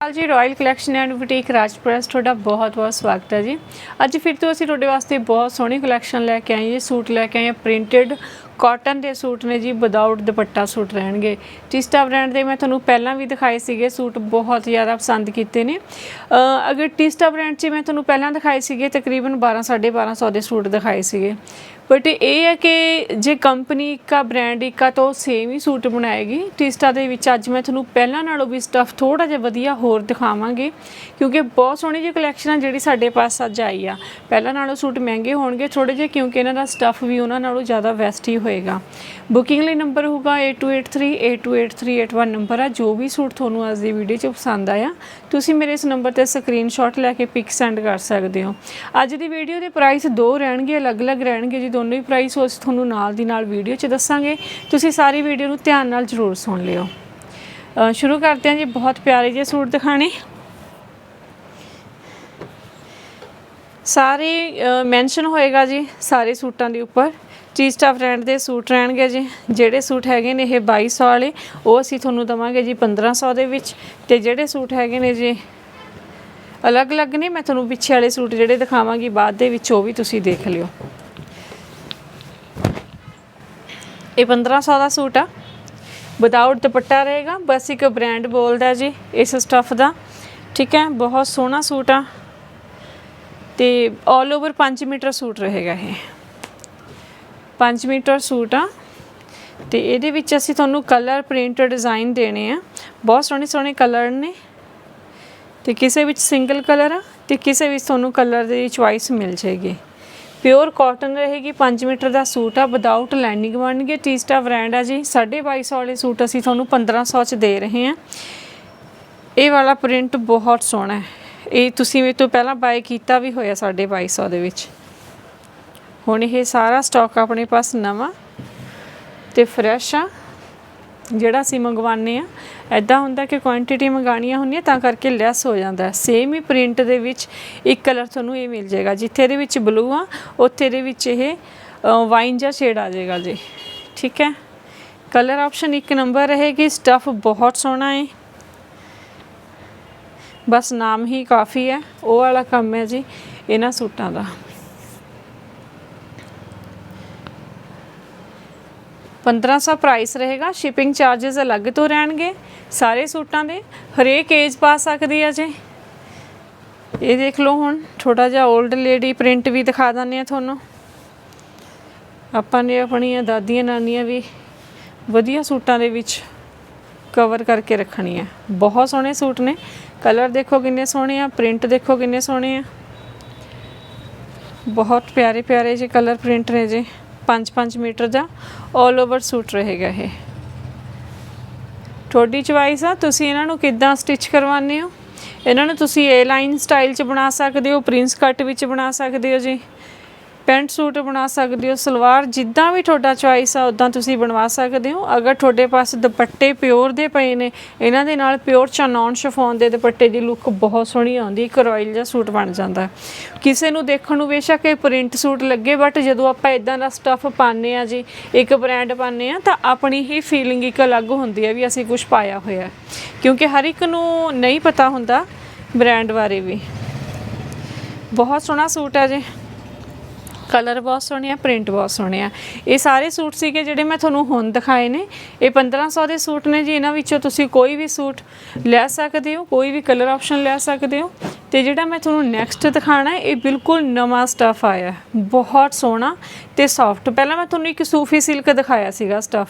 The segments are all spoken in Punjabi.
ਹਾਲ ਜੀ royal collection and boutique Rajpura ਤੁਹਾਡਾ ਬਹੁਤ-ਬਹੁਤ ਸਵਾਗਤ ਹੈ ਜੀ। ਅੱਜ ਫਿਰ ਤੋਂ ਅਸੀਂ ਤੁਹਾਡੇ ਵਾਸਤੇ ਬਹੁਤ ਸੋਹਣੀ ਕਲੈਕਸ਼ਨ ਲੈ ਕੇ ਆਏ ਜੀ, ਸੂਟ ਲੈ ਕੇ ਆਏ ਹਾਂ ਪ੍ਰਿੰਟਡ ਕਾਟਨ ਦੇ ਸੂਟ ਨੇ ਜੀ ਵਿਦਆਊਟ ਦੁਪੱਟਾ ਸੂਟ ਰਹਿਣਗੇ। ਟਿਸਟਾ ਬ੍ਰਾਂਡ ਦੇ ਮੈਂ ਤੁਹਾਨੂੰ ਪਹਿਲਾਂ ਵੀ ਦਿਖਾਏ ਸੀਗੇ, ਸੂਟ ਬਹੁਤ ਜ਼ਿਆਦਾ ਪਸੰਦ ਕੀਤੇ ਨੇ। ਅਗਰ ਟਿਸਟਾ ਬ੍ਰਾਂਡ 'ਚ ਮੈਂ ਤੁਹਾਨੂੰ ਪਹਿਲਾਂ ਦਿਖਾਏ ਸੀਗੇ, ਤਕਰੀਬਨ 12 1250 ਦੇ ਸੂਟ ਦਿਖਾਏ ਸੀਗੇ। ਬਟ ਇਹ ਹੈ ਕਿ ਜੇ ਕੰਪਨੀ ਇੱਕਾ ਬ੍ਰਾਂਡ ਇੱਕਾ ਤੋਂ ਸੇਮ ਹੀ ਸੂਟ ਬਣਾਏਗੀ। ਟਿਸਟਾ ਦੇ ਵਿੱਚ ਅੱਜ ਮੈਂ ਤੁਹਾਨੂੰ ਪਹਿਲਾਂ ਨਾਲੋਂ ਵੀ ਸਟਫ ਥੋੜਾ ਜਿਹਾ ਵਧੀਆ ਹੋਰ ਦਿਖਾਵਾਂਗੇ, ਕਿਉਂਕਿ ਬਹੁਤ ਸੋਹਣੀ ਜਿਹੀ ਕਲੈਕਸ਼ਨ ਆ ਜਿਹੜੀ ਸਾਡੇ ਪਾਸ ਅੱਜ ਆਈ ਆ। ਪਹਿਲਾਂ ਨਾਲੋਂ ਸੂਟ ਮਹਿੰਗੇ ਹੋਣਗੇ ਥੋੜੇ ਜਿਹੇ, ਕਿਉਂਕਿ ਇਹਨਾਂ ਦਾ ਸਟਫ ਵੀ ਉਹਨਾਂ ਨਾਲੋਂ ਜ਼ਿਆਦਾ ਵੈਸਟ ਹੀ ਹੋਏਗਾ। ਬੁਕਿੰਗ ਲਈ ਨੰਬਰ ਹੋਊਗਾ 8283828381 ਨੰਬਰ ਆ। ਜੋ ਵੀ ਸੂਟ ਤੁਹਾਨੂੰ ਅੱਜ ਦੀ ਵੀਡੀਓ 'ਚ ਪਸੰਦ ਆਇਆ, ਤੁਸੀਂ ਮੇਰੇ ਇਸ ਨੰਬਰ ਤੇ ਸਕਰੀਨਸ਼ਾਟ ਲੈ ਕੇ ਪਿਕ ਸੈਂਡ ਕਰ ਸਕਦੇ ਹੋ। ਅੱਜ ਦੀ ਵੀਡੀਓ ਦੇ ਪ੍ਰਾਈਸ ਦੋ ਰਹਿਣਗੇ, ਅਲੱਗ-ਅਲੱਗ ਰਹਿਣਗੇ। ਜੀ ਦੋਨੋਂ ਹੀ ਪ੍ਰਾਈਸ ਉਸ ਤੁਹਾਨੂੰ ਨਾਲ ਦੀ ਨਾਲ ਵੀਡੀਓ 'ਚ ਦੱਸਾਂਗੇ। ਤੁਸੀਂ ਸਾਰੀ ਵੀਡੀਓ ਨੂੰ ਧਿਆਨ ਨਾਲ ਜ਼ਰੂਰ ਸੁਣ ਲਿਓ। ਸ਼ੁਰੂ ਕਰਦੇ ਹਾਂ ਜੀ, ਬਹੁਤ ਪਿਆਰੇ ਜਿਹੇ ਸੂਟ ਦਿਖਾਣੇ ਸਾਰੇ ਮੈਂਸ਼ਨ ਹੋਏਗਾ ਜੀ ਸਾਰੇ ਸੂਟਾਂ ਦੇ ਉੱਪਰ। ਚੀਸਟਾ ਬ੍ਰਾਂਡ ਦੇ ਸੂਟ ਰਹਿਣਗੇ ਜੀ। ਜਿਹੜੇ ਸੂਟ ਹੈਗੇ ਨੇ ਇਹ 2200 ਵਾਲੇ, ਉਹ ਅਸੀਂ ਤੁਹਾਨੂੰ ਦਵਾਂਗੇ ਜੀ 1500 ਦੇ ਵਿੱਚ। ਤੇ ਜਿਹੜੇ ਸੂਟ ਹੈਗੇ ਨੇ ਜੀ, ਅਲੱਗ-ਅਲੱਗ ਨੇ, ਮੈਂ ਤੁਹਾਨੂੰ ਪਿੱਛੇ ਵਾਲੇ ਸੂਟ ਜਿਹੜੇ ਦਿਖਾਵਾਂਗੀ, ਬਾਅਦ ਦੇ ਵਿੱਚ ਉਹ ਵੀ ਤੁਸੀਂ ਦੇਖ ਲਿਓ। ਇਹ 1500 ਦਾ ਸੂਟ ਆ। ਵਿਦਆਊਟ ਦੁਪੱਟਾ ਰਹੇਗਾ, ਬਸ ਇੱਕ ਬ੍ਰਾਂਡ ਬੋਲਦਾ ਜੀ ਇਸ ਸਟੱਫ ਦਾ। ਠੀਕ ਹੈ, ਬਹੁਤ ਸੋਹਣਾ ਸੂਟ ਆ। ਤੇ 올 ਓਵਰ 5 ਮੀਟਰ ਸੂਟ ਰਹੇਗਾ ਇਹ। 5 ਮੀਟਰ ਸੂਟ ਆ। ਤੇ ਇਹਦੇ ਵਿੱਚ ਅਸੀਂ ਤੁਹਾਨੂੰ ਕਲਰ ਪ੍ਰਿੰਟ ਡਿਜ਼ਾਈਨ ਦੇਣੇ ਆ। ਬਹੁਤ ਸੋਹਣੇ ਸੋਹਣੇ ਕਲਰ ਨੇ। ਤੇ ਕਿਸੇ ਵਿੱਚ ਸਿੰਗਲ ਕਲਰ ਆ ਤੇ ਕਿਸੇ ਵਿੱਚ ਤੁਹਾਨੂੰ ਕਲਰ ਦੀ ਚੁਆਇਸ ਮਿਲ ਜਾਏਗੀ। ਪਿਓਰ ਕਾਟਨ ਰਹੇਗੀ 5 ਮੀਟਰ ਦਾ ਸੂਟ ਆ। ਵਿਦਆਊਟ ਲਾਈਨਿੰਗ ਬਣਨਗੇ। ਟੀਸਟਾ ਬ੍ਰਾਂਡ ਆ ਜੀ। 2250 ਵਾਲੇ ਸੂਟ ਅਸੀਂ ਤੁਹਾਨੂੰ 1500 ਚ ਦੇ ਰਹੇ ਹਾਂ ਇਹ ਵਾਲਾ ਪ੍ਰਿੰਟ ਬਹੁਤ ਸੋਹਣਾ ਹੈ। ਇਹ ਤੁਸੀਂ ਮੇਰੇ ਤੋਂ ਪਹਿਲਾਂ ਬਾਏ ਕੀਤਾ ਵੀ ਹੋਇਆ 2250 ਦੇ ਵਿੱਚ। ਹੁਣ ਇਹ ਸਾਰਾ ਸਟਾਕ ਆਪਣੇ ਪਾਸ ਨਵਾਂ ਤੇ ਫਰੈਸ਼ ਆ। ਜਿਹੜਾ ਅਸੀਂ ਮੰਗਵਾਉਂਦੇ ਆ ਐਦਾਂ ਹੁੰਦਾ ਕਿ ਕੁਆਂਟੀਟੀ ਮੰਗਾਣੀਆਂ ਹੁੰਦੀਆਂ, ਤਾਂ ਕਰਕੇ ਲੈਸ ਹੋ ਜਾਂਦਾ। ਸੇਮ ਹੀ ਪ੍ਰਿੰਟ ਦੇ ਵਿੱਚ ਇੱਕ ਕਲਰ ਤੁਹਾਨੂੰ ਇਹ ਮਿਲ ਜਾਏਗਾ। ਜਿੱਥੇ ਇਹਦੇ ਵਿੱਚ ਬਲੂ ਆ, ਉੱਥੇ ਦੇ ਵਿੱਚ ਇਹ ਵਾਈਨ ਜਾਂ ਸ਼ੇਡ ਆ ਜਾਏਗਾ ਜੀ। ਠੀਕ ਹੈ? ਕਲਰ ਆਪਸ਼ਨ ਇੱਕ ਨੰਬਰ ਰਹੇਗੀ ਸਟਫ ਬਹੁਤ ਸੋਹਣਾ ਹੈ ਬਸ ਨਾਮ ਹੀ ਕਾਫੀ ਹੈ। ਉਹ ਵਾਲਾ ਕੰਮ ਹੈ ਜੀ, ਇਹਨਾਂ ਸੂਟਾਂ ਦਾ। 1500 ਪ੍ਰਾਈਸ ਰਹੇਗਾ। ਸ਼ਿਪਿੰਗ ਚਾਰजेस ਅਲੱਗ ਤੋਂ ਰਹਿਣਗੇ। ਸਾਰੇ ਸੂਟਾਂ ਦੇ। ਹਰੇਕ ਏਜ ਪਾ ਸਕਦੀ ਆ ਜੇ। ਇਹ ਦੇਖ ਲਓ ਹੁਣ ਛੋਟਾ ਜਿਹਾ 올ਡ ਲੇਡੀ ਪ੍ਰਿੰਟ ਵੀ ਦਿਖਾ ਦਿੰਦੇ ਆ ਤੁਹਾਨੂੰ। ਆਪਾਂ ਨੇ ਆਪਣੀਆਂ ਦਾਦੀਆਂ ਨਾਨੀਆਂ ਵੀ ਵਧੀਆ ਸੂਟਾਂ ਦੇ ਵਿੱਚ ਕਵਰ ਕਰਕੇ ਰੱਖਣੀ ਹੈ ਬਹੁਤ ਸੋਹਣੇ ਸੂਟ ਨੇ। ਕਲਰ ਦੇਖੋ ਕਿੰਨੇ ਸੋਹਣੇ ਆ। ਪ੍ਰਿੰਟ ਦੇਖੋ ਕਿੰਨੇ ਸੋਹਣੇ ਆ। ਬਹੁਤ ਪਿਆਰੇ ਪਿਆਰੇ ਜੇ ਕਲਰ ਪ੍ਰਿੰਟ ਨੇ ਜੇ। 5-5 ਮੀਟਰ ਦਾ 올 ਓਵਰ ਸੂਟ ਰਹੇਗਾ ਇਹ। ਤੁਹਾਡੀ ਚੁਆਇਸ ਆ, ਤੁਸੀਂ ਇਹਨਾਂ ਨੂੰ ਕਿੱਦਾਂ ਸਟਿਚ ਕਰਵਾਉਂਦੇ ਹੋ? ਇਹਨਾਂ ਨੂੰ ਤੁਸੀਂ ਏ ਲਾਈਨ ਸਟਾਈਲ 'ਚ ਬਣਾ ਸਕਦੇ ਹੋ ਪ੍ਰਿੰਸ ਕੱਟ ਵਿੱਚ ਬਣਾ ਸਕਦੇ ਹੋ ਜੀ? ਪੈਂਟ ਸੂਟ ਬਣਾ ਸਕਦੇ ਹੋ, ਸਲਵਾਰ ਜਿੱਦਾਂ ਵੀ ਤੁਹਾਡਾ ਚੁਆਇਸ ਆ ਉਦਾਂ ਤੁਸੀਂ ਬਣਵਾ ਸਕਦੇ ਹੋ। ਅਗਰ ਤੁਹਾਡੇ ਪਾਸ ਦੁਪੱਟੇ ਪਿਓਰ ਦੇ ਪਏ ਨੇ, ਇਹਨਾਂ ਦੇ ਨਾਲ ਪਿਓਰ ਚਾਨੌਨ ਸ਼ਿਫੋਨ ਦੇ ਦੁਪੱਟੇ ਦੀ ਲੁੱਕ ਬਹੁਤ ਸੋਹਣੀ ਆਉਂਦੀ, ਇੱਕ ਰੋਇਲ ਜਿਹਾ ਸੂਟ ਬਣ ਜਾਂਦਾ। ਕਿਸੇ ਨੂੰ ਦੇਖਣ ਨੂੰ ਬੇਸ਼ੱਕ ਇਹ ਪ੍ਰਿੰਟ ਸੂਟ ਲੱਗੇ ਬਟ ਜਦੋਂ ਆਪਾਂ ਇਦਾਂ ਦਾ ਸਟੱਫ ਪਾਉਂਦੇ ਆ ਜੀ, ਇੱਕ ਬ੍ਰਾਂਡ ਪਾਉਂਦੇ ਆ ਤਾਂ ਆਪਣੀ ਹੀ ਫੀਲਿੰਗ ਇੱਕ ਅਲੱਗ ਹੁੰਦੀ ਹੈ ਵੀ ਅਸੀਂ ਕੁਝ ਪਾਇਆ ਹੋਇਆ ਕਿਉਂਕਿ ਹਰ ਇੱਕ ਨੂੰ ਨਹੀਂ ਪਤਾ ਹੁੰਦਾ ਬ੍ਰਾਂਡ ਬਾਰੇ ਵੀ। ਬਹੁਤ ਸੋਹਣਾ ਸੂਟ ਹੈ ਜੀ। ਕਲਰ ਬਹੁਤ ਸੋਹਣੇ ਆ, ਪ੍ਰਿੰਟ ਬਹੁਤ ਸੋਹਣੇ ਆ। ਇਹ ਸਾਰੇ ਸੂਟ ਸੀਗੇ ਜਿਹੜੇ ਮੈਂ ਤੁਹਾਨੂੰ ਹੁਣ ਦਿਖਾਏ ਨੇ। ਇਹ 1500 ਦੇ ਸੂਟ ਨੇ ਜੀ, ਇਹਨਾਂ ਵਿੱਚੋਂ ਤੁਸੀਂ ਕੋਈ ਵੀ ਸੂਟ ਲੈ ਸਕਦੇ ਹੋ, ਕੋਈ ਵੀ ਕਲਰ ਆਪਸ਼ਨ ਲੈ ਸਕਦੇ ਹੋ। ਤੇ ਜਿਹੜਾ ਮੈਂ ਤੁਹਾਨੂੰ ਨੈਕਸਟ ਦਿਖਾਣਾ ਇਹ ਬਿਲਕੁਲ ਨਵਾਂ ਸਟਫ ਆਇਆ ਬਹੁਤ ਸੋਹਣਾ ਤੇ ਸੌਫਟ ਪਹਿਲਾਂ ਮੈਂ ਤੁਹਾਨੂੰ ਇੱਕ ਸੂਫੀ ਸਿਲਕ ਦਿਖਾਇਆ ਸੀਗਾ ਸਟਫ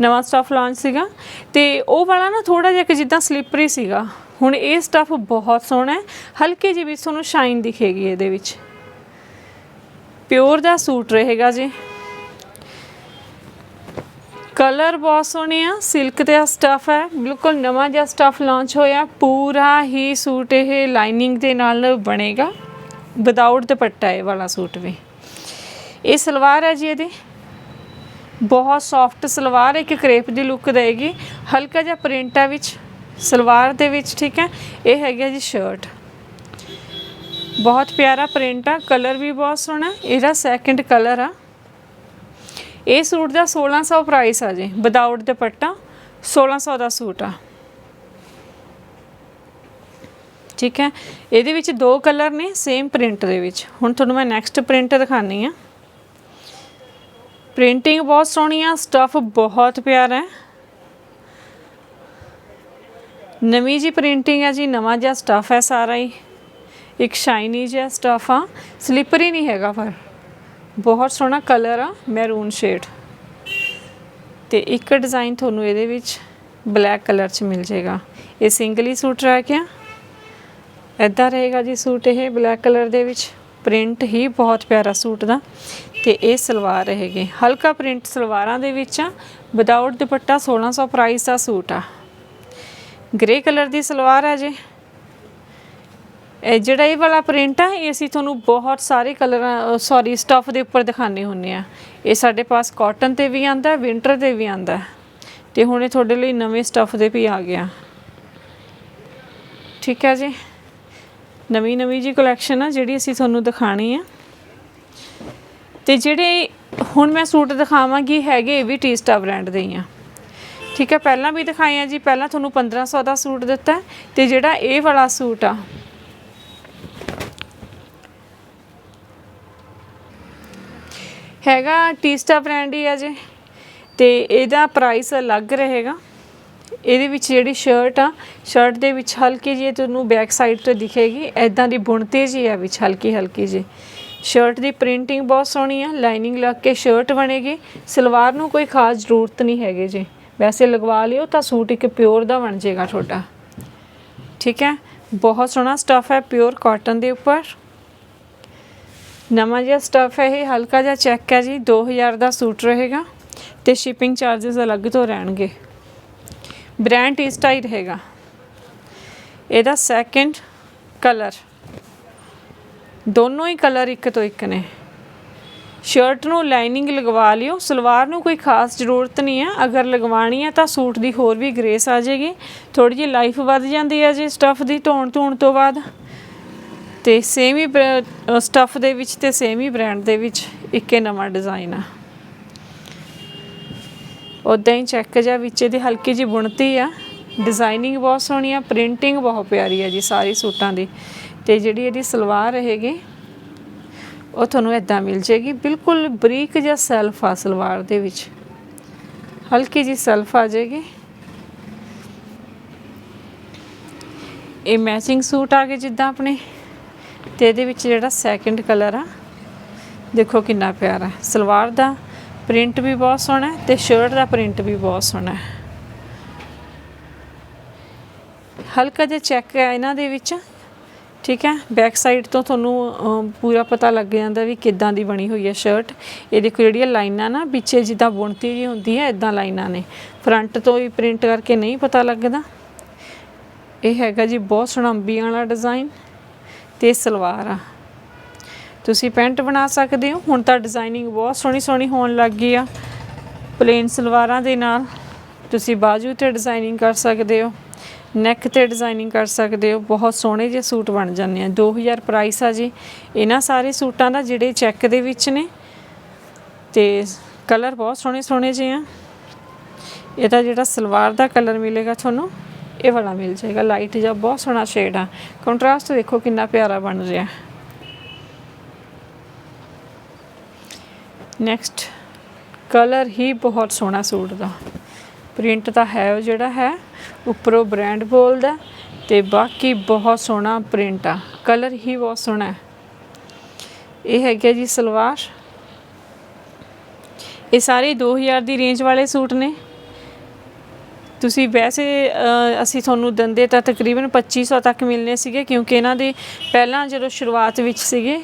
ਨਵਾਂ ਸਟਫ ਲਾਂਚ ਸੀਗਾ। ਤੇ ਉਹ ਵਾਲਾ ਨਾ ਥੋੜਾ ਜਿਹਾ ਕਿ ਜਿੱਦਾਂ ਸਲਿਪਰੀ ਸੀਗਾ। ਹੁਣ ਇਹ ਸਟਫ ਬਹੁਤ ਸੋਹਣਾ ਹੈ। ਹਲਕੀ ਜਿਹੀ ਵੀ ਤੁਹਾਨੂੰ ਸ਼ਾਈਨ ਦਿਖੇਗੀ ਇਹਦੇ ਵਿੱਚ। ਪਿਓਰ ਦਾ ਸੂਟ ਰਹੇਗਾ ਜੀ। ਕਲਰ ਬਹੁਤ ਸੋਹਣੇ ਆ, ਸਿਲਕ ਤੇ ਸਟਫ ਹੈ, ਬਿਲਕੁਲ ਨਵਾਂ ਜਿਹਾ ਸਟਫ ਲਾਂਚ ਹੋਇਆ, ਪੂਰਾ ਹੀ ਸੂਟ ਇਹ ਲਾਈਨਿੰਗ ਦੇ ਨਾਲ ਬਣੇਗਾ ਵਿਦਆਊਟ ਦੁਪੱਟਾ ਇਹ ਵਾਲਾ ਸੂਟ ਵੀ। ਇਹ ਸਲਵਾਰ ਹੈ ਜੀ ਇਹਦੀ। ਬਹੁਤ ਸੌਫਟ ਸਲਵਾਰ, ਇੱਕ ਕਰੇਪ ਦੀ ਲੁੱਕ ਦੇਗੀ। ਹਲਕਾ ਜਿਹਾ ਪ੍ਰਿੰਟ ਹੈ ਵਿੱਚ, ਸਲਵਾਰ ਦੇ ਵਿੱਚ, ਠੀਕ ਹੈ। ਇਹ ਹੈਗਾ ਜੀ ਸ਼ਰਟ ਬਹੁਤ ਪਿਆਰਾ ਪ੍ਰਿੰਟ ਆ, ਕਲਰ ਵੀ ਬਹੁਤ ਸੋਹਣਾ, ਇਹਦਾ ਸੈਕੰਡ ਕਲਰ ਆ। ਇਹ ਸੂਟ ਦਾ 1600 ਪ੍ਰਾਈਸ ਆ ਜੀ ਵਿਦਆਊਟ ਦੁਪੱਟਾ 1600 ਦਾ ਸੂਟ ਆ। ਠੀਕ ਹੈ, ਇਹਦੇ ਵਿੱਚ ਦੋ ਕਲਰ ਨੇ ਸੇਮ ਪ੍ਰਿੰਟ ਦੇ ਵਿੱਚ। ਹੁਣ ਤੁਹਾਨੂੰ ਮੈਂ ਨੈਕਸਟ ਪ੍ਰਿੰਟ ਦਿਖਾਣੀ ਆ। ਪ੍ਰਿੰਟਿੰਗ ਬਹੁਤ ਸੋਹਣੀ ਆ ਸਟਫ ਬਹੁਤ ਪਿਆਰਾ ਹੈ। ਨਵੀਂ ਜੀ ਪ੍ਰਿੰਟਿੰਗ ਹੈ ਜੀ, ਨਵਾਂ ਜਿਹਾ ਸਟਫ ਹੈ ਸਾਰਾ ਹੀ। ਇੱਕ ਸ਼ਾਈਨੀ ਜਿਹਾ ਸਟਫ ਆ। ਸਲਿਪਰੀ ਨਹੀਂ ਹੈਗਾ ਪਰ। ਬਹੁਤ ਸੋਹਣਾ ਕਲਰ ਆ ਮੈਰੂਨ ਸ਼ੇਡ ਤੇ ਇੱਕ ਡਿਜ਼ਾਈਨ ਤੁਹਾਨੂੰ ਇਹਦੇ ਵਿੱਚ ਬਲੈਕ ਕਲਰ 'ਚ ਮਿਲ ਜਾਏਗਾ। ਇਹ ਸਿੰਗਲ ਹੀ ਸੂਟ ਰਹਿ ਗਿਆ। ਇੱਦਾਂ ਰਹੇਗਾ ਜੀ ਸੂਟ ਇਹ ਬਲੈਕ ਕਲਰ ਦੇ ਵਿੱਚ। ਪ੍ਰਿੰਟ ਹੀ ਬਹੁਤ ਪਿਆਰਾ ਸੂਟ ਦਾ। ਤੇ ਇਹ ਸਲਵਾਰ ਰਹੇਗੀ। ਹਲਕਾ ਪ੍ਰਿੰਟ ਸਲਵਾਰਾਂ ਦੇ ਵਿੱਚ ਆ। ਵਿਦਆਊਟ ਦੁਪੱਟਾ 1600 ਪ੍ਰਾਈਸ ਦਾ ਸੂਟ ਆ। ਗ੍ਰੇ ਕਲਰ ਦੀ ਸਲਵਾਰ ਆ ਜੀ। ਇਹ ਜਿਹੜਾ ਇਹ ਵਾਲਾ ਪ੍ਰਿੰਟ ਆ, ਇਹ ਅਸੀਂ ਤੁਹਾਨੂੰ ਬਹੁਤ ਸਾਰੇ ਕਲਰਾਂ ਸੌਰੀ ਸਟਫ ਦੇ ਉੱਪਰ ਦਿਖਾਣੇ ਹੁੰਨੇ ਆ। ਇਹ ਸਾਡੇ ਪਾਸ ਕਾਟਨ ਤੇ ਵੀ ਆਂਦਾ ਵਿੰਟਰ ਤੇ ਵੀ ਆਂਦਾ ਤੇ ਹੁਣ ਇਹ ਤੁਹਾਡੇ ਲਈ ਨਵੇਂ ਸਟਫ ਦੇ ਵੀ ਆ ਗਿਆ। ਠੀਕ ਹੈ ਜੀ? ਨਵੀਂ ਨਵੀਂ ਜੀ ਕਲੈਕਸ਼ਨ ਆ ਜਿਹੜੀ ਅਸੀਂ ਤੁਹਾਨੂੰ ਦਿਖਾਣੀ ਆ। ਤੇ ਜਿਹੜੇ ਹੁਣ ਮੈਂ ਸੂਟ ਦਿਖਾਵਾਂਗੀ, ਹੈਗੇ ਇਹ ਵੀ ਟੀਸਟਾ ਬ੍ਰਾਂਡ ਦੇ ਹੀ ਆ। ਠੀਕ ਹੈ ਪਹਿਲਾਂ ਵੀ ਦਿਖਾਏ ਆ ਜੀ, ਪਹਿਲਾਂ ਤੁਹਾਨੂੰ 1500 ਦਾ ਸੂਟ ਦਿੱਤਾ। ਹੈ ਤੇ ਜਿਹੜਾ ਇਹ ਵਾਲਾ ਸੂਟ ਆ ਹੈਗਾ ਟੀਸਟਾ ਬ੍ਰਾਂਡ ਹੀ ਆ ਜੀ। ਤੇ ਇਹਦਾ ਪ੍ਰਾਈਸ ਅਲੱਗ ਰਹੇਗਾ। ਇਹਦੇ ਵਿੱਚ ਜਿਹੜੀ ਸ਼ਰਟ ਆ ਸ਼ਰਟ ਦੇ ਵਿੱਚ ਹਲਕੀ ਜਿਹੀ ਤੁਹਾਨੂੰ ਬੈਕ ਸਾਈਡ ਤੋਂ ਦਿਖੇਗੀ। ਐਦਾਂ ਦੀ ਬੁਣਤੀ ਜੀ ਆ ਵਿੱਚ, ਹਲਕੀ ਹਲਕੀ ਜੀ ਸ਼ਰਟ ਦੀ ਪ੍ਰਿੰਟਿੰਗ ਬਹੁਤ ਸੋਹਣੀ ਆ ਲਾਈਨਿੰਗ ਲੱਗ ਕੇ ਸ਼ਰਟ ਬਣੇਗੀ। ਸਲਵਾਰ ਨੂੰ ਕੋਈ ਖਾਸ ਜ਼ਰੂਰਤ ਨਹੀਂ ਹੈਗੀ ਜੀ। ਵੈਸੇ ਲਗਵਾ ਲਿਓ ਤਾਂ ਸੂਟ ਇੱਕ ਪਿਓਰ ਦਾ ਬਣ ਜਾਏਗਾ ਤੁਹਾਡਾ। ਠੀਕ ਹੈ? ਬਹੁਤ ਸੋਹਣਾ ਸਟਫ ਹੈ ਪਿਓਰ ਕਾਟਨ ਦੇ ਉੱਪਰ। ਨਵਾਂ ਜਿਹਾ ਸਟਫ ਹੈ ਇਹ, ਹਲਕਾ ਜਿਹਾ ਚੈੱਕ ਹੈ ਜੀ 2000 ਦਾ ਸੂਟ ਰਹੇਗਾ ਤੇ ਸ਼ਿਪਿੰਗ ਚਾਰजेस ਅਲੱਗ ਤੋਂ ਰਹਿਣਗੇ। ਬ੍ਰਾਂਡ ਇਸ ਟਾਈ ਰਹੇਗਾ ਇਹਦਾ ਸੈਕੰਡ ਕਲਰ ਦੋਨੋਂ ਹੀ ਕਲਰ ਇੱਕ ਤੋਂ ਇੱਕ ਨੇ। ਸ਼ਰਟ ਨੂੰ ਲਾਈਨਿੰਗ ਲਗਵਾ ਲਿਓ, ਸਲਵਾਰ ਨੂੰ ਕੋਈ ਖਾਸ ਜ਼ਰੂਰਤ ਨਹੀਂ ਹੈ। ਅਗਰ ਲਗਵਾਣੀ ਹੈ ਤਾਂ ਸੂਟ ਦੀ ਹੋਰ ਵੀ ਗ੍ਰੇਸ ਆ ਜਾਏਗੀ। ਥੋੜੀ ਜਿਹੀ ਲਾਈਫ ਵੱਧ ਜਾਂਦੀ ਹੈ ਜੀ ਸਟਫ ਦੀ ਧੋਣ ਧੋਣ ਤੋਂ ਬਾਅਦ। ਤੇ ਸੇਮ ਹੀ ਸਟਫ ਦੇ ਵਿੱਚ ਤੇ ਸੇਮ ਹੀ ਬ੍ਰਾਂਡ ਦੇ ਵਿੱਚ ਇੱਕੇ ਨਵਾਂ ਡਿਜ਼ਾਈਨ ਆ। ਉਦਾਂ ਹੀ ਚੈੱਕ ਜਿਹਾ ਵਿੱਚ ਇਹਦੀ ਹਲਕੀ ਜਿਹੀ ਬੁਣਤੀ ਆ। ਡਿਜ਼ਾਈਨਿੰਗ ਬਹੁਤ ਸੋਹਣੀ ਆ ਪ੍ਰਿੰਟਿੰਗ ਬਹੁਤ ਪਿਆਰੀ ਆ ਜੀ ਸਾਰੀ ਸੂਟਾਂ ਦੀ। ਤੇ ਜਿਹੜੀ ਇਹਦੀ ਸਲਵਾਰ ਰਹੇਗੀ ਉਹ ਤੁਹਾਨੂੰ ਇਦਾਂ ਮਿਲ ਜੇਗੀ ਬਿਲਕੁਲ ਬਰੀਕ ਜਿਹਾ ਸੈਲਫ ਆ ਸਲਵਾਰ ਦੇ ਵਿੱਚ। ਹਲਕੀ ਜੀ ਸੈਲਫ ਆ ਜਾਏਗੀ। ਇਹ ਮੈਚਿੰਗ ਸੂਟ ਆ ਗਏ ਜਿੱਦਾਂ ਆਪਣੇ। ਤੇ ਇਹਦੇ ਵਿੱਚ ਜਿਹੜਾ ਸੈਕੰਡ ਕਲਰ ਆ, ਦੇਖੋ ਕਿੰਨਾ ਪਿਆਰਾ ਸਲਵਾਰ ਦਾ ਪ੍ਰਿੰਟ ਵੀ ਬਹੁਤ ਸੋਹਣਾ ਹੈ ਤੇ ਸ਼ਰਟ ਦਾ ਪ੍ਰਿੰਟ ਵੀ ਬਹੁਤ ਸੋਹਣਾ ਹੈ। ਹਲਕਾ ਜਿਹਾ ਚੈੱਕ ਹੈ ਇਹਨਾਂ ਦੇ ਵਿੱਚ, ਠੀਕ ਹੈ? ਬੈਕ ਸਾਈਡ ਤੋਂ ਤੁਹਾਨੂੰ ਪੂਰਾ ਪਤਾ ਲੱਗ ਜਾਂਦਾ ਵੀ ਕਿੱਦਾਂ ਦੀ ਬਣੀ ਹੋਈ ਹੈ ਸ਼ਰਟ ਇਹ ਦੇਖੋ ਜਿਹੜੀਆਂ ਲਾਈਨਾਂ ਨਾ, ਪਿੱਛੇ ਜਿੱਦਾਂ ਬੁਣਤੀ ਜੀ ਹੁੰਦੀ ਹੈ ਇਦਾਂ ਲਾਈਨਾਂ ਨੇ। ਫਰੰਟ ਤੋਂ ਵੀ ਪ੍ਰਿੰਟ ਕਰਕੇ ਨਹੀਂ ਪਤਾ ਲੱਗਦਾ। ਇਹ ਹੈਗਾ ਜੀ ਬਹੁਤ ਸੋਹਣਾ ਅੰਬੀਆਂ ਵਾਲਾ ਡਿਜ਼ਾਈਨ ਤੇ ਸਲਵਾਰ ਆ। ਤੁਸੀਂ ਪੈਂਟ ਬਣਾ ਸਕਦੇ ਹੋ। ਹੁਣ ਤਾਂ ਡਿਜ਼ਾਈਨਿੰਗ ਬਹੁਤ ਸੋਹਣੀ ਸੋਹਣੀ ਹੋਣ ਲੱਗ ਗਈ ਆ। ਪਲੇਨ ਸਲਵਾਰਾਂ ਦੇ ਨਾਲ ਤੁਸੀਂ ਬਾਜੂ ਤੇ ਡਿਜ਼ਾਈਨਿੰਗ ਕਰ ਸਕਦੇ ਹੋ। ਨੈਕ ਤੇ ਡਿਜ਼ਾਈਨਿੰਗ ਕਰ ਸਕਦੇ ਹੋ। ਬਹੁਤ ਸੋਹਣੇ ਜਿਹੇ ਸੂਟ ਬਣ ਜਾਂਦੇ ਆ। 2000 ਪ੍ਰਾਈਸ ਆ ਜੀ। ਇਹਨਾਂ ਸਾਰੇ ਸੂਟਾਂ ਦਾ ਜਿਹੜੇ ਚੈੱਕ ਦੇ ਵਿੱਚ ਨੇ, ਤੇ ਕਲਰ ਬਹੁਤ ਸੋਹਣੇ ਸੋਹਣੇ ਜਿਹੇ ਆ। ਇਹਦਾ ਜਿਹੜਾ ਸਲਵਾਰ ਦਾ ਕਲਰ ਮਿਲੇਗਾ ਤੁਹਾਨੂੰ। ਇਹ ਵਾਲਾ ਮਿਲ ਜਾਏਗਾ ਲਾਈਟ ਜਿਹਾ, ਬਹੁਤ ਸੋਹਣਾ ਸ਼ੇਡ ਆ। ਕੰਟਰਾਸਟ ਦੇਖੋ ਕਿੰਨਾ ਪਿਆਰਾ ਬਣ ਰਿਹਾ। ਨੈਕਸਟ ਕਲਰ ਹੀ ਬਹੁਤ ਸੋਹਣਾ ਸੂਟ ਦਾ। ਪ੍ਰਿੰਟ ਤਾਂ ਹੈ ਉਹ ਜਿਹੜਾ ਹੈ, ਉੱਪਰੋਂ ਬ੍ਰਾਂਡ ਬੋਲਦਾ ਤੇ ਬਾਕੀ ਬਹੁਤ ਸੋਹਣਾ ਪ੍ਰਿੰਟ ਆ। ਕਲਰ ਹੀ ਬਹੁਤ ਸੋਹਣਾ ਹੈ। ਇਹ ਹੈਗਾ ਜੀ ਸਲਵਾਰ। ਇਹ ਸਾਰੇ 2000 ਦੀ ਰੇਂਜ ਵਾਲੇ ਸੂਟ ਨੇ। ਤੁਸੀਂ ਵੈਸੇ ਅਸੀਂ ਤੁਹਾਨੂੰ ਦੰਦੇ ਤਾਂ ਤਕਰੀਬਨ 2500 ਤੱਕ ਮਿਲਨੇ ਸੀਗੇ ਕਿਉਂਕਿ ਇਹਨਾਂ ਦੇ ਪਹਿਲਾਂ ਜਦੋਂ ਸ਼ੁਰੂਆਤ ਵਿੱਚ ਸੀਗੇ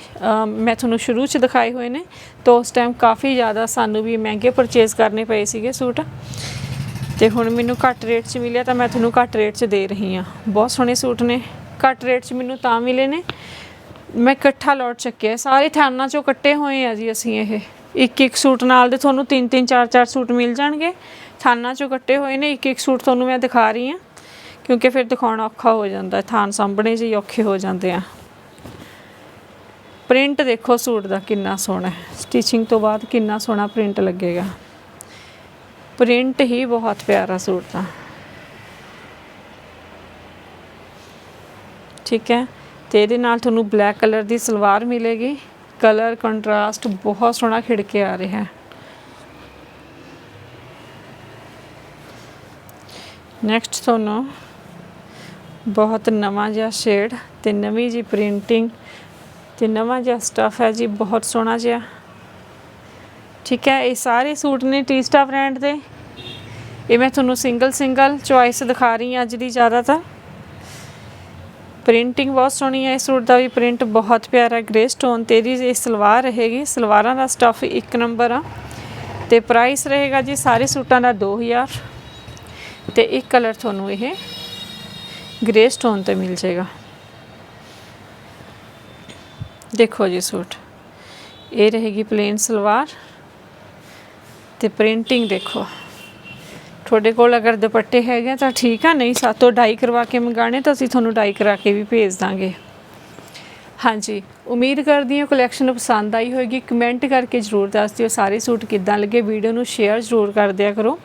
ਮੈਂ ਤੁਹਾਨੂੰ ਸ਼ੁਰੂ 'ਚ ਦਿਖਾਏ ਹੋਏ ਨੇ, ਤਾਂ ਉਸ ਟਾਈਮ ਕਾਫੀ ਜ਼ਿਆਦਾ ਸਾਨੂੰ ਵੀ ਮਹਿੰਗੇ ਪਰਚੇਸ ਕਰਨੇ ਪਏ ਸੀਗੇ ਸੂਟ। ਤੇ ਹੁਣ ਮੈਨੂੰ ਘੱਟ ਰੇਟ 'ਚ ਮਿਲਿਆ ਤਾਂ ਮੈਂ ਤੁਹਾਨੂੰ ਘੱਟ ਰੇਟ 'ਚ ਦੇ ਰਹੀ ਹਾਂ। ਬਹੁਤ ਸੋਹਣੇ ਸੂਟ ਨੇ, ਘੱਟ ਰੇਟ 'ਚ ਮੈਨੂੰ ਤਾਂ ਮਿਲੇ ਨੇ। ਮੈਂ ਇਕੱਠਾ ਲੋਟ ਚੱਕਿਆ, ਸਾਰੇ ਥਾਨਾਂ 'ਚੋਂ ਕੱਟੇ ਹੋਏ ਆ ਜੀ ਅਸੀਂ ਇਹ। ਇੱਕ ਇੱਕ ਸੂਟ ਨਾਲ ਦੇ ਤੁਹਾਨੂੰ ਤਿੰਨ ਤਿੰਨ ਚਾਰ ਚਾਰ ਸੂਟ ਮਿਲ ਜਾਣਗੇ। ਥਾਨਾਂ 'ਚੋਂ ਕੱਟੇ ਹੋਏ ਨੇ ਇੱਕ ਇੱਕ ਸੂਟ ਤੁਹਾਨੂੰ ਮੈਂ ਦਿਖਾ ਰਹੀ ਹਾਂ ਕਿਉਂਕਿ ਫਿਰ ਦਿਖਾਉਣਾ ਔਖਾ ਹੋ ਜਾਂਦਾ ਹੈ, ਥਾਨ ਸਾਂਭਣੇ ਜਿਹੀ ਔਖੇ ਹੋ ਜਾਂਦੇ ਆ। ਪ੍ਰਿੰਟ ਦੇਖੋ ਸੂਟ ਦਾ ਕਿੰਨਾ ਸੋਹਣਾ ਹੈ। ਸਟਿਚਿੰਗ ਤੋਂ ਬਾਅਦ ਕਿੰਨਾ ਸੋਹਣਾ ਪ੍ਰਿੰਟ ਲੱਗੇਗਾ। ਪ੍ਰਿੰਟ ਹੀ ਬਹੁਤ ਪਿਆਰਾ ਸੂਟ ਦਾ ਠੀਕ ਹੈ ਤੇ ਇਹਦੇ ਨਾਲ ਤੁਹਾਨੂੰ ਬਲੈਕ ਕਲਰ ਦੀ ਸਲਵਾਰ ਮਿਲੇਗੀ। ਕਲਰ ਕੰਟਰਾਸਟ ਬਹੁਤ ਸੋਹਣਾ ਖਿੜ ਕੇ ਆ ਰਿਹਾ ਹੈ। ਨੈਕਸਟ ਤੁਹਾਨੂੰ ਬਹੁਤ ਨਵਾਂ ਜਿਹਾ ਸ਼ੇਡ ਤੇ ਨਵੀਂ ਜੀ ਪ੍ਰਿੰਟਿੰਗ ਤੇ ਨਵਾਂ ਜਿਹਾ ਸਟਫ ਹੈ ਜੀ, ਬਹੁਤ ਸੋਹਣਾ ਜਿਹਾ। ਠੀਕ ਹੈ, ਇਹ ਸਾਰੇ ਸੂਟ ਨੇ ਟੀਸਟਾ ਬ੍ਰਾਂਡ ਦੇ। ਇਹ ਮੈਂ ਤੁਹਾਨੂੰ ਸਿੰਗਲ ਸਿੰਗਲ ਚੁਆਇਸ ਦਿਖਾ ਰਹੀ ਹਾਂ ਅੱਜ ਦੀ ਜ਼ਿਆਦਾਤਰ। ਪ੍ਰਿੰਟਿੰਗ ਬਹੁਤ ਸੋਹਣੀ ਹੈ ਇਸ ਸੂਟ ਦਾ ਵੀ ਪ੍ਰਿੰਟ ਬਹੁਤ ਪਿਆਰਾ ਗ੍ਰੇ ਸਟੋਨ ਤੇ ਇਹਦੀ ਇਹ ਸਲਵਾਰ ਰਹੇਗੀ। ਸਲਵਾਰਾਂ ਦਾ ਸਟਫ ਇੱਕ ਨੰਬਰ ਆ। ਤੇ ਪ੍ਰਾਈਸ ਰਹੇਗਾ ਜੀ ਸਾਰੇ ਸੂਟਾਂ ਦਾ 2000 ਤੇ ਇੱਕ ਕਲਰ ਤੁਹਾਨੂੰ ਇਹ ਗ੍ਰੇ ਸਟੋਨ ਤੇ ਮਿਲ ਜਾਏਗਾ। ਦੇਖੋ ਜੀ ਸੂਟ। ਇਹ ਰਹੇਗੀ ਪਲੇਨ ਸਲਵਾਰ ਤੇ ਪ੍ਰਿੰਟਿੰਗ ਦੇਖੋ। ਤੁਹਾਡੇ ਕੋਲ ਅਗਰ ਦੁਪੱਟੇ ਹੈਗੇ ਆ ਤਾਂ ਠੀਕ ਆ, ਨਹੀਂ ਸਾਤੋਂ ਡਾਈ ਕਰਵਾ ਕੇ ਮੰਗਾਣੇ ਤਾਂ ਅਸੀਂ ਤੁਹਾਨੂੰ ਡਾਈ ਕਰਾ ਕੇ ਵੀ ਭੇਜ ਦਾਂਗੇ। ਹਾਂਜੀ, ਉਮੀਦ ਕਰਦੀ ਹਾਂ ਕਲੈਕਸ਼ਨ ਪਸੰਦ ਆਈ ਹੋਏਗੀ। ਕਮੈਂਟ ਕਰਕੇ ਜਰੂਰ ਦੱਸ ਦਿਓ। ਸਾਰੇ ਸੂਟ ਕਿੱਦਾਂ ਲੱਗੇ? ਵੀਡੀਓ ਨੂੰ ਸ਼ੇਅਰ ਜਰੂਰ ਕਰ ਦਿਆ ਕਰੋ।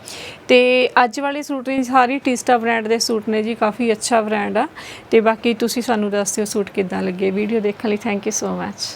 ਤੇ ਅੱਜ ਵਾਲੇ ਸੂਟ ਨੇ ਸਾਰੀ ਟਿਸਟਾ ਬ੍ਰਾਂਡ ਦੇ ਸੂਟ ਨੇ ਜੀ। ਕਾਫੀ ਅੱਛਾ ਬ੍ਰਾਂਡ ਆ। ਤੇ ਬਾਕੀ ਤੁਸੀਂ ਸਾਨੂੰ ਦੱਸ ਦਿਓ ਸੂਟ ਕਿੱਦਾਂ ਲੱਗੇ। ਵੀਡੀਓ ਦੇਖਣ ਲਈ ਥੈਂਕ ਯੂ ਸੋ ਮੱਚ